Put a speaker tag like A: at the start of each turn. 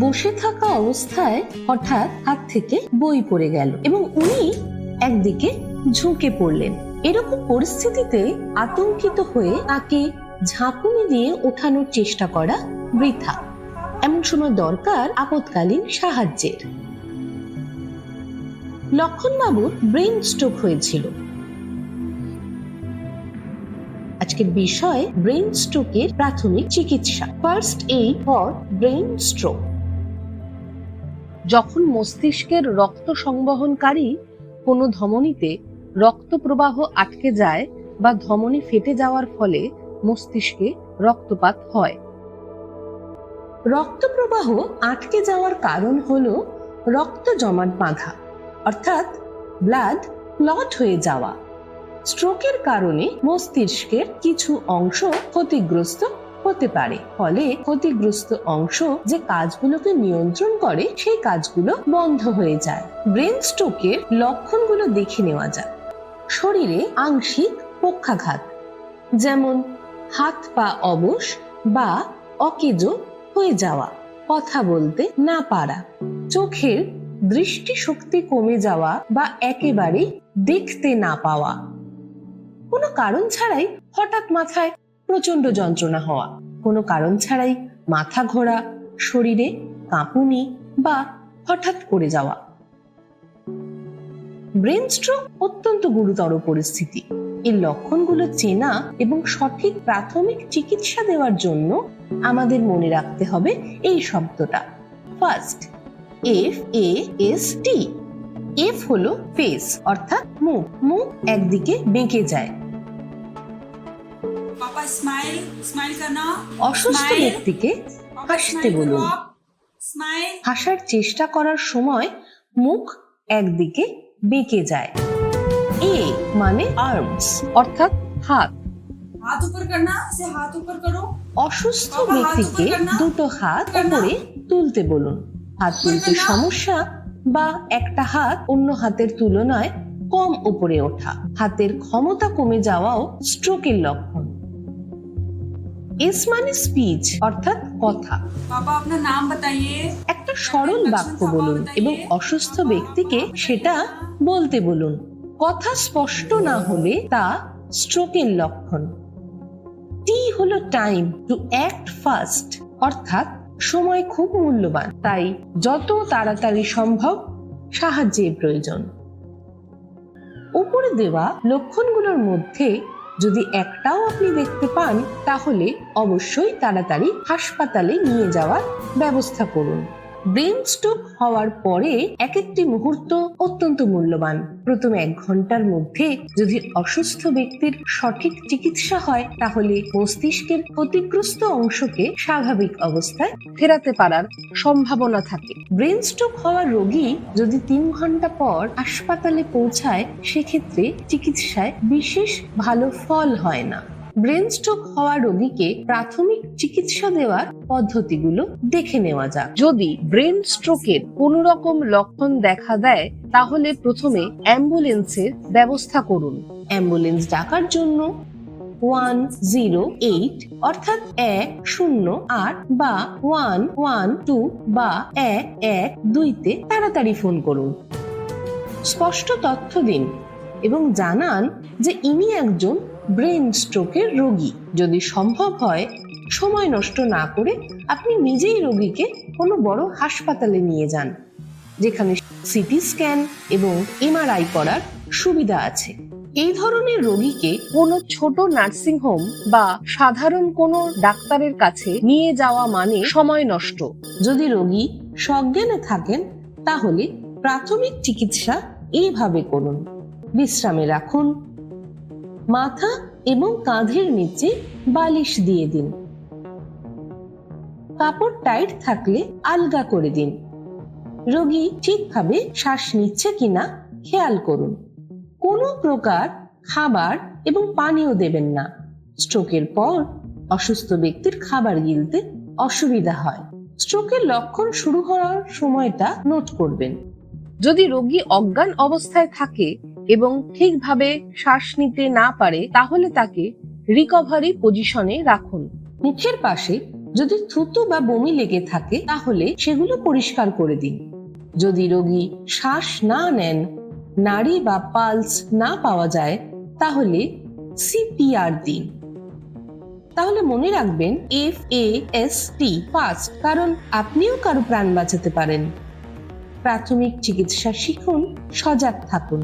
A: বসে থাকা অবস্থায় হঠাৎ হাত থেকে বই পড়ে গেল এবং উনি একদিকে ঝুঁকে পড়লেন। এরকম পরিস্থিতিতে আতঙ্কিত হয়ে তাকে ঝাঁকুনি দিয়ে ওঠানোর চেষ্টা করা বৃথা। এমন সময় দরকার আপৎকালীন সাহায্যের। লক্ষণবাবুর ব্রেন স্ট্রোক হয়েছিল। আজকের বিষয় ব্রেন স্ট্রোকের প্রাথমিক চিকিৎসা। First aid for brain stroke. যখন মস্তিষ্কের রক্ত সংবহনকারী কোনো ধমনীতে রক্ত প্রবাহ আটকে যায় বা ধমনী ফেটে যাওয়ার ফলে মস্তিষ্কে রক্তপাত হয়। রক্ত প্রবাহ আটকে যাওয়ার কারণ হল রক্ত জমাট বাঁধা, অর্থাৎ ব্লাড ক্লট হয়ে যাওয়া। স্ট্রোকের কারণে মস্তিষ্কের কিছু অংশ ক্ষতিগ্রস্ত হতে পারে। ফলে ক্ষতিগ্রস্ত অংশ যে কাজগুলোকে নিয়ন্ত্রণ করে, সেই কাজগুলো বন্ধ হয়ে যায়। ব্রেন স্ট্রোকের লক্ষণগুলো দেখে নেওয়া যাক। শরীরে আংশিক পক্ষাঘাত, যেমন হাত পা অবশ বা অকেজো হয়ে যাওয়া, কথা বলতে না পারা, চোখের দৃষ্টিশক্তি কমে যাওয়া বা একেবারে দেখতে না পাওয়া। কোনো কারণ ছাড়াই হঠাৎ মাথায় প্রচণ্ড যন্ত্রণা হওয়া। কোনো কারণ ছাড়াই মাথা ঘোরা, শরীরে কাঁপুনি বা হঠাৎ করে যাওয়া। ব্রেন স্ট্রোক অত্যন্ত গুরুতর পরিস্থিতি। এর লক্ষণগুলো চেনা এবং সঠিক প্রাথমিক চিকিৎসা দেওয়ার জন্য আমাদের মনে রাখতে হবে এই শব্দটা। Fast, F, A, S, T. F হলো ফেস, অর্থাৎ মুখ। মুখ একদিকে বেঁকে যায়। অসুস্থ ব্যক্তিকে হাসতে বলুন। হাসার চেষ্টা করার সময় মুখ একদিকে বেঁকে যায়। এ মানে আর্মস অর্থাৎ হাত। অসুস্থ ব্যক্তিকে দুটো হাত উপরে তুলতে বলুন। হাত তুলতে সমস্যা বা একটা হাত অন্য হাতের তুলনায় কম উপরে ওঠা। হাতের ক্ষমতা কমে যাওয়াও স্ট্রোকের লক্ষণ। এস মানে স্পিচ অর্থাৎ কথা।
B: বাবা আপনার নাম বাতাইয়ে
A: একটা সরল বাক্য বলুন এবং অসুস্থ ব্যক্তিকে সেটা বলতে বলুন। কথা স্পষ্ট না হলে তা স্ট্রোকের লক্ষণ। টি হলো টাইম টু অ্যাক্ট ফাস্ট অর্থাৎ সময় খুব মূল্যবান। তাই যত তাড়াতাড়ি সম্ভব সাহায্যের প্রয়োজন। উপরে দেওয়া লক্ষণগুলোর মধ্যে যদি একটাও আপনি দেখতে পান তাহলে অবশ্যই তাড়াতাড়ি হাসপাতালে নিয়ে যাওয়ার ব্যবস্থা করুন। ব্রেন স্ট্রোক হওয়ার পরে এক একটি মুহূর্ত অত্যন্ত মূল্যবান। প্রথম এক ঘণ্টার মধ্যে যদি অসুস্থ ব্যক্তির সঠিক চিকিৎসা হয়, তাহলে মস্তিষ্কের ক্ষতিগ্রস্ত অংশকে স্বাভাবিক অবস্থায় ফেরাতে পারার সম্ভাবনা থাকে। ব্রেন স্ট্রোক হওয়া রোগী যদি তিন ঘণ্টা পর হাসপাতালে পৌঁছায়, সেক্ষেত্রে চিকিৎসায় বিশেষ ভালো ফল হয় না। ব্রেন স্ট্রোক হওয়া রোগীকে প্রাথমিক চিকিৎসা দেওয়ার পদ্ধতিগুলো দেখে নেওয়া যাক। যদি ব্রেন স্ট্রোকের কোনো রকম লক্ষণ দেখা দেয়, তাহলে প্রথমে অ্যাম্বুলেন্সের ব্যবস্থা করুন। অ্যাম্বুলেন্স ডাকার জন্য ওয়ান জিরো এইট, অর্থাৎ এক শূন্য আট বা ওয়ান ওয়ান টু বা এক এক দুইতে তাড়াতাড়ি ফোন করুন। স্পষ্ট তথ্য দিন এবং জানান যে ইনি একজন ব্রেন স্ট্রোকের রোগী। যদি সম্ভব হয়, সময় নষ্ট না করে আপনি নিজেই রোগীকে কোনো বড় হাসপাতালে নিয়ে যান, যেখানে সিটি স্ক্যান এবং এমআরআই করার সুবিধা আছে। এই ধরনের রোগীকে কোনো ছোট নার্সিং হোম বা সাধারণ কোনো ডাক্তারের কাছে নিয়ে যাওয়া মানে সময় নষ্ট। যদি রোগী সজ্ঞানে থাকেন, তাহলে প্রাথমিক চিকিৎসা এইভাবে করুন। বিশ্রামে রাখুন মাথা এবং কাঁধের নিচে বালিশ দিয়ে দিন। কাপড় টাইট থাকলে আলগা করে দিন। রোগী ঠিকভাবে শ্বাস নিচ্ছে কিনা খেয়াল করুন। কোনো প্রকার খাবার এবং পানীয় দেবেন না। স্ট্রোকের পর অসুস্থ ব্যক্তির খাবার গিলতে অসুবিধা হয়। স্ট্রোকের লক্ষণ শুরু হওয়ার সময়টা নোট করবেন। যদি রোগী অজ্ঞান অবস্থায় থাকে এবং ঠিকভাবে শ্বাস নিতে না পারে, তাহলে তাকে রিকভারি পজিশনে রাখুন। মুখের পাশে যদি থুতু বা বমি লেগে থাকে, তাহলে সেগুলো পরিষ্কার করে দিন। যদি রোগী শ্বাস না নেন, নাড়ি বা পালস না পাওয়া যায়, তাহলে সিপিআর দিন। তাহলে মনে রাখবেন F A S T fast কারণ আপনিও কারও প্রাণ বাঁচাতে পারেন। প্রাথমিক চিকিৎসা শিখুন সজাগ থাকুন।